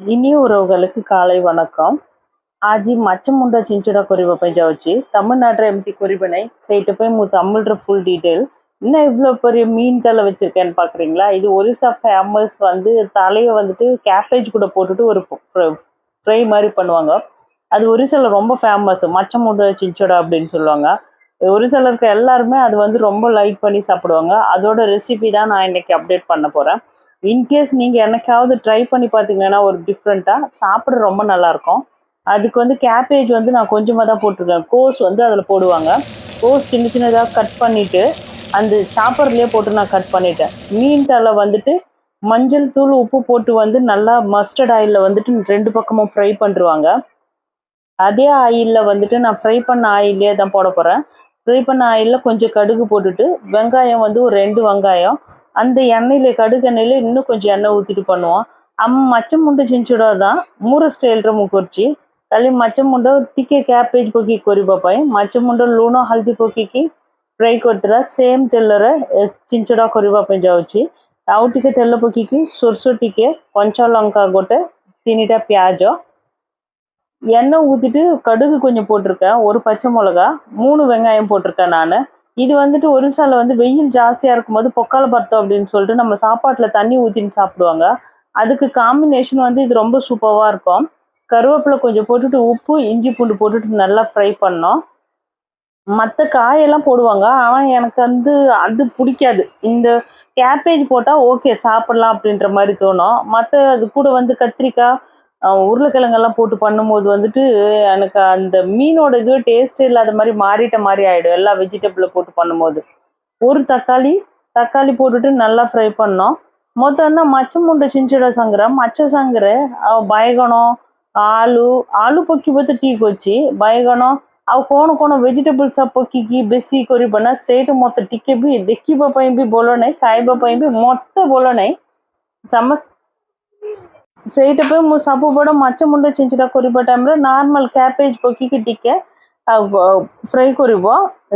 இனிய உறவுகளுக்கு காலை வணக்கம். ஆஜி ఆజి మచ్చముండ చించడ కొరివపై జావచ్చి தமிழ்நாட்டு எம்டி கொரிபனை சைட்டு போய் மு தமிழ்ற ஃபுல் டீட்டெயில் என்ன இவ்வளோ பெரிய மீன் தலை வச்சுருக்கேன்னு பார்க்குறீங்களா இது ஒரிசா ஃபேமஸ் வந்து தலையை வந்துட்டு கேபேஜ் கூட போட்டுட்டு ஒரு ஃப்ரை மாதிரி பண்ணுவாங்க. அது ஒரிசாவில் ரொம்ப ஃபேமஸ் மச்சம் மச்சமுண்ட சிஞ்சோடா அப்படின்னு சொல்லுவாங்க. ஒரு சிலருக்கு எல்லாருமே அது வந்து ரொம்ப லைக் பண்ணி சாப்பிடுவாங்க. அதோட ரெசிபி தான் நான் இன்னைக்கு அப்டேட் பண்ண போகிறேன் இன்கேஸ் நீங்கள் என்னைக்காவது ட்ரை பண்ணி பார்த்தீங்கன்னா ஒரு டிஃப்ரெண்ட்டாக சாப்பிட ரொம்ப நல்லாயிருக்கும் அதுக்கு வந்து கேபேஜ் வந்து நான் கொஞ்சமாக தான் போட்டிருக்கேன். கோஸ் வந்து அதில் போடுவாங்க. கோஸ் சின்ன சின்னதாக கட் பண்ணிவிட்டு அந்த சாப்பர்லேயே போட்டு நான் கட் பண்ணிட்டேன். மீன் தலை வந்துட்டு மஞ்சள் தூள் உப்பு போட்டு வந்து நல்லா மஸ்டர்ட் ஆயிலில் வந்துட்டு ரெண்டு பக்கமும் ஃப்ரை பண்ணிருவாங்க. அதே ஆயிலில் வந்துட்டு நான் ஃப்ரை பண்ண ஆயிலே தான் போட போகிறேன் ஃப்ரை பண்ண ஆயிலில் கொஞ்சம் கடுகு போட்டுட்டு வெங்காயம் வந்து ஒரு ரெண்டு வெங்காயம் அந்த எண்ணெயில் கடுகு எண்ணெயில் இன்னும் கொஞ்சம் எண்ணெய் ஊற்றிட்டு பண்ணுவோம் அம் மச்சம் முண்டு చించడం தான் మూర స్టైల్ ముకొర్చి తల్లి మచ్చం ముండ టికే క్యాబేజ్ పొక్కి కొరిబాపాయి మచ్చం ముండ లూణ హల్దీ పొక్కికి ఫ్రై కొడుతురా సేమ్ తెల్లర చించడా కొరిబాపాయి ଯାଉଛି ଆଉ ଟିକେ ତେଲ ପକେଇକି ସୋରିଷ ଟିକେ କଞ୍ଚା ଲଙ୍କା ଗୋଟେ ତିନିଟା ପିଆଜ எண்ணெய் ஊற்றிட்டு கடுகு கொஞ்சம் போட்டிருக்கேன். ஒரு பச்சை மிளகா மூணு வெங்காயம் போட்டிருக்கேன் நான். இது வந்துட்டு ஒரு வந்து வெயில் ஜாஸ்தியாக இருக்கும்போது பொக்கால பருத்தம் அப்படின்னு சொல்லிட்டு நம்ம சாப்பாட்டில் தண்ணி ஊற்றின்னு சாப்பிடுவாங்க. அதுக்கு காம்பினேஷன் வந்து இது ரொம்ப சூப்பராக இருக்கும். கருவேப்பிலை கொஞ்சம் போட்டுட்டு உப்பு இஞ்சி பூண்டு போட்டுட்டு நல்லா ஃப்ரை பண்ணோம். மற்ற காயெல்லாம் போடுவாங்க. ஆனால் எனக்கு வந்து அது பிடிக்காது. இந்த கேபேஜ் போட்டால் ஓகே சாப்பிட்லாம் அப்படின்ற மாதிரி தோணும். மற்ற அது கூட வந்து கத்திரிக்காய் உருளைக்கிழங்கெல்லாம் போட்டு பண்ணும்போது வந்துட்டு எனக்கு அந்த மீனோட இது டேஸ்ட் இல்லாத மாதிரி மாறிட்ட மாதிரி ஆகிடும் எல்லா வெஜிடபிளை போட்டு பண்ணும்போது ஒரு தக்காளி தக்காளி போட்டுட்டு நல்லா ஃப்ரை பண்ணோம் మొత్తం మచ్చ ముండ చించడం సంగర మచ్చ సంగరే ବାଇଗଣ ଆଳୁ ଆଳୁ ପକେଇବ ତ ଠିକ୍ ଅଛି ବାଇଗଣ ଆଉ କ'ଣ କ'ଣ ଭେଜିଟେବଲ୍ ସବୁ ପକେଇକି ବେଶୀ କରିବ ନା ସେଇଟା ମୋତେ ଟିକେ ବି ଦେଖିବା ପାଇଁ ବି ଭଲ ନାହିଁ ଖାଇବା ପାଇଁ ବି ମୋତେ ଭଲ ନାହିଁ ସମସ୍ତ ସେଇଟା ପାଇଁ ମୁଁ ସବୁବେଳେ ମାଛ ମୁଣ୍ଡ ଛିଞ୍ଚଡ଼ା କରିବା ଟାଇମ୍ରେ ନର୍ମାଲ୍ କ୍ୟାପେଜ୍ ପକେଇକି ଟିକେ ଆଉ ଫ୍ରାଏ କରିବ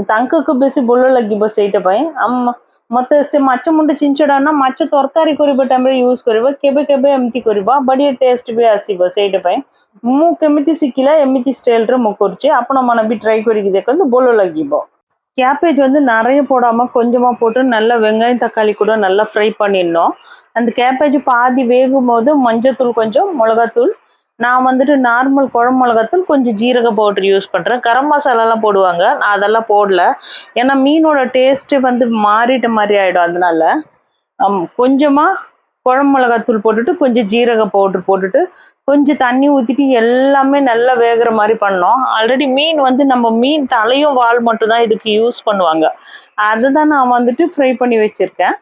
ତାଙ୍କକୁ ବେଶୀ ଭଲ ଲାଗିବ ସେଇଟା ପାଇଁ ଆମ ମୋତେ ସେ ମାଛ ମୁଣ୍ଡ ଛିଞ୍ଚଡ଼ା ନା ମାଛ ତରକାରୀ କରିବା ଟାଇମ୍ରେ ୟୁଜ୍ କରିବ କେବେ କେବେ ଏମିତି କରିବ ବଢ଼ିଆ ଟେଷ୍ଟ ବି ଆସିବ ସେଇଟା ପାଇଁ ମୁଁ କେମିତି ଶିଖିଲା ଏମିତି ଷ୍ଟାଇଲ୍ରେ ମୁଁ କରୁଛି ଆପଣମାନେ ବି ட்ரை କରିକି ଦେଖନ୍ତୁ ଭଲ ଲାଗିବ கேபேஜ் வந்து நிறைய போடாமல் கொஞ்சமாக போட்டு நல்லா வெங்காயம் தக்காளி கூட நல்லா ஃப்ரை பண்ணிடணும். அந்த கேபேஜ் பாதி வேகும் போது மஞ்சத்தூள் கொஞ்சம் மிளகாத்தூள். நான் வந்துட்டு நார்மல் குழம்பு மிளகாத்தூள் கொஞ்சம் ஜீரக பவுடர் யூஸ் பண்ணுறேன் கரம் மசாலாலாம் போடுவாங்க. நான் அதெல்லாம் போடல. ஏன்னா மீனோட டேஸ்ட்டு வந்து மாறிட்ட மாதிரி ஆகிடும் அதனால கொஞ்சமாக குழம்பு மிளகாத்தூள் போட்டுட்டு கொஞ்சம் ஜீரக பவுடர் போட்டுட்டு கொஞ்சம் தண்ணி ஊற்றிட்டு எல்லாமே நல்லா வேகிற மாதிரி பண்ணோம். ஆல்ரெடி மீன் வந்து நம்ம மீன் தலையும் வால் மட்டும் தான் இதுக்கு யூஸ் பண்ணுவாங்க. அதுதான் நான் வந்துட்டு ஃப்ரை பண்ணி வச்சுருக்கேன்.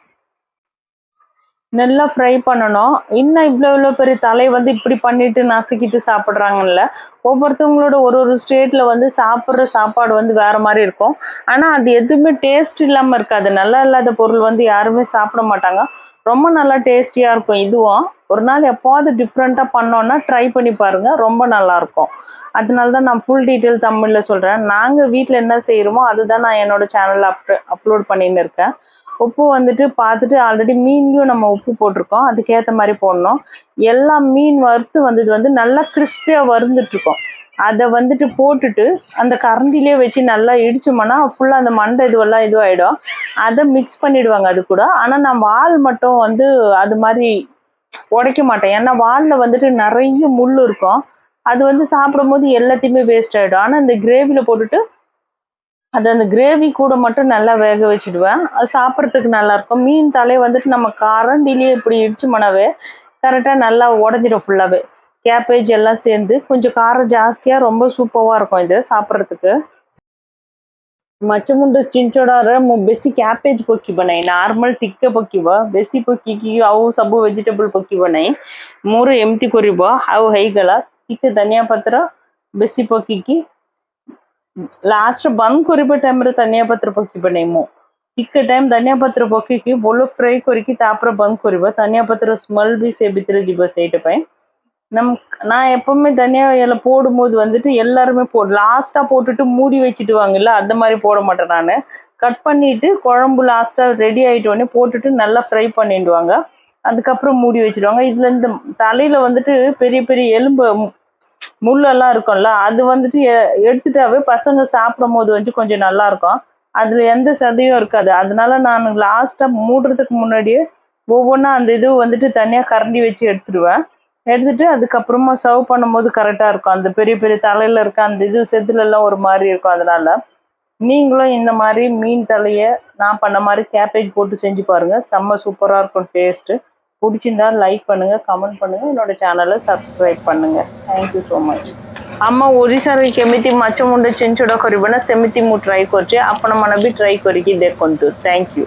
நல்லா ஃப்ரை பண்ணணும். இன்னும் இவ்வளோ இவ்வளோ பெரிய தலை வந்து இப்படி பண்ணிட்டு நசுக்கிட்டு சாப்பிட்றாங்கல்ல ஒவ்வொருத்தவங்களோட ஒரு ஒரு ஸ்டேட்டில் வந்து சாப்பிட்ற சாப்பாடு வந்து வேறு மாதிரி இருக்கும். ஆனால் அது எதுவுமே டேஸ்ட் இல்லாமல் இருக்காது. நல்லா இல்லாத பொருள் வந்து யாருமே சாப்பிட மாட்டாங்க. ரொம்ப நல்லா டேஸ்டியாக இருக்கும் இதுவும். ஒரு நாள் எப்போது டிஃப்ரெண்ட்டாக பண்ணோன்னா ட்ரை பண்ணி பாருங்கள் ரொம்ப நல்லாயிருக்கும் அதனால தான் நான் ஃபுல் டீட்டெயில் தமிழில் சொல்கிறேன் நாங்கள் வீட்டில் என்ன செய்கிறோமோ அதுதான் நான் என்னோடய சேனலில் அப் அப்லோட் பண்ணின்னு இருக்கேன். உப்பு வந்துட்டு பார்த்துட்டு ஆல்ரெடி மீன்லையும் நம்ம உப்பு போட்டிருக்கோம். அதுக்கேற்ற மாதிரி போடணும். எல்லா மீன் வறுத்து வந்தது வந்து நல்லா கிறிஸ்பியாக வறுந்துட்டுருக்கோம். அதை வந்துட்டு போட்டுட்டு அந்த கரண்டிலே வச்சு நல்லா இடிச்சோம்னா ஃபுல்லாக அந்த மண்டை இதுவெல்லாம் இதுவாகிடும் அதை மிக்ஸ் பண்ணிவிடுவாங்க அது கூட. ஆனால் நான் வால் மட்டும் வந்து அது மாதிரி உடைக்க மாட்டேன். ஏன்னா வாலில் வந்துட்டு நிறைய முள் இருக்கும். அது வந்து சாப்பிடும்போது எல்லாத்தையுமே வேஸ்ட் ஆகிடும் ஆனால் இந்த கிரேவியில் போட்டுட்டு அது அந்த கிரேவி கூட மட்டும் நல்லா வேக வச்சுடுவேன். அது சாப்பிட்றதுக்கு நல்லாயிருக்கும் மீன் தலை வந்துட்டு நம்ம கரண்டிலேயே இப்படி இடிச்சோம்னாவே கரெக்டாக நல்லா உடஞ்சிடும் ஃபுல்லாகவே கேப்பேஜ் எல்லாம் சேர்ந்து கொஞ்சம் காரம் ஜாஸ்தியாக ரொம்ப சூப்பராக இருக்கும் இது சாப்பிட்றதுக்கு. ಮಚ್ಚಮುಂಡು ಚಿಂಚೋಡಾರ ಬೆಸಿ ಕ್ಯಾಬೇಜ್ ಪೊಕ್ಕಿ ಬನಾಯಿ ನಾರ್ಮಲ್ ತಿಕ್ಕ ಪೊಕ್ಕಿವ ಬೆಸಿ ಪೊಕ್ಕಿಕಿ ಅವು ಸಬ್ಬು ವೆಜಿಟೇಬಲ್ ಪೊಕ್ಕಿ ಬನಾಯಿ ಮೂರು ಎಮ್ತಿ ಕೊರಿಬ ಅವು ಹೈಗಳ ತಿಕ್ಕ தனியா ಪತ್ರ ಬೆಸಿ பொக்கிக்கு ଲାଷ୍ଟ ବନ୍ଦ କରିବା ଟାଇମ୍ରେ ଧନିଆ ପତ୍ର ପକିବ ନାହିଁ ମୁଁ ଟିକେ ଟାଇମ୍ ଧନିଆ ପତ୍ର ପକେଇକି ଭଲ ଫ୍ରାଏ କରିକି ତାପରେ ବନ୍ଦ କରିବ ଧନିଆ ପତ୍ର ସ୍ମେଲ୍ ବି ସେ ଭିତରେ ଯିବ ସେଇଟା ପାଇଁ நம் நான் எப்பவுமே தனியா இலை போடும்போது வந்துட்டு எல்லாருமே போ லாஸ்ட்டாக போட்டுட்டு மூடி வச்சுட்டுவாங்கல்ல அந்த மாதிரி போட மாட்டேன் நான் கட் பண்ணிட்டு குழம்பு லாஸ்ட்டாக ரெடி ஆகிட்டோடனே போட்டுட்டு நல்லா ஃப்ரை பண்ணிடுவாங்க அதுக்கப்புறம் மூடி வச்சிருவாங்க இதுல இந்த தலையில வந்துட்டு பெரிய பெரிய எலும்பு மு- முள்ளெல்லாம் இருக்கும்ல அது வந்துட்டு எ- எடுத்துட்டாவே பசங்க சாப்பிடும் போது வந்து கொஞ்சம் நல்லா இருக்கும் அதுல எந்த சதையும் இருக்காது. அதனால நான் லாஸ்டா மூடுறதுக்கு முன்னாடியே ஒவ்வொன்றா அந்த இது வந்துட்டு தனியா கரண்டி வச்சு எடுத்துடுவேன். எடுத்துட்டு அதுக்கப்புறமா சர்வ் பண்ணும்போது கரெக்டாக இருக்கும். அந்த பெரிய பெரிய தலையில இருக்க அந்த இது செத்துல எல்லாம் ஒரு மாதிரி இருக்கும் அதனால. நீங்களும் இந்த மாதிரி மீன் தலையை நான் பண்ண மாதிரி கேபேஜ் போட்டு செஞ்சு பாருங்க. செம்ம சூப்பராக இருக்கும் டேஸ்ட்டு பிடிச்சிருந்தா லைக் பண்ணுங்கள் கமெண்ட் பண்ணுங்கள் என்னோட ఛానల్ సబ్స్క్రైబ్ பண்ணுங்கள் థ్యాంక్ యూ సో మచ్ అమ్మ ఒరిసారి కెమితి మచ్చం ఉండే చెంచుడ కొరిబన సెమితి ము ట్రై కొరిచి అప్పుడు మనవి ట్రై కొరికి దేకొంటు థ్యాంక్ యూ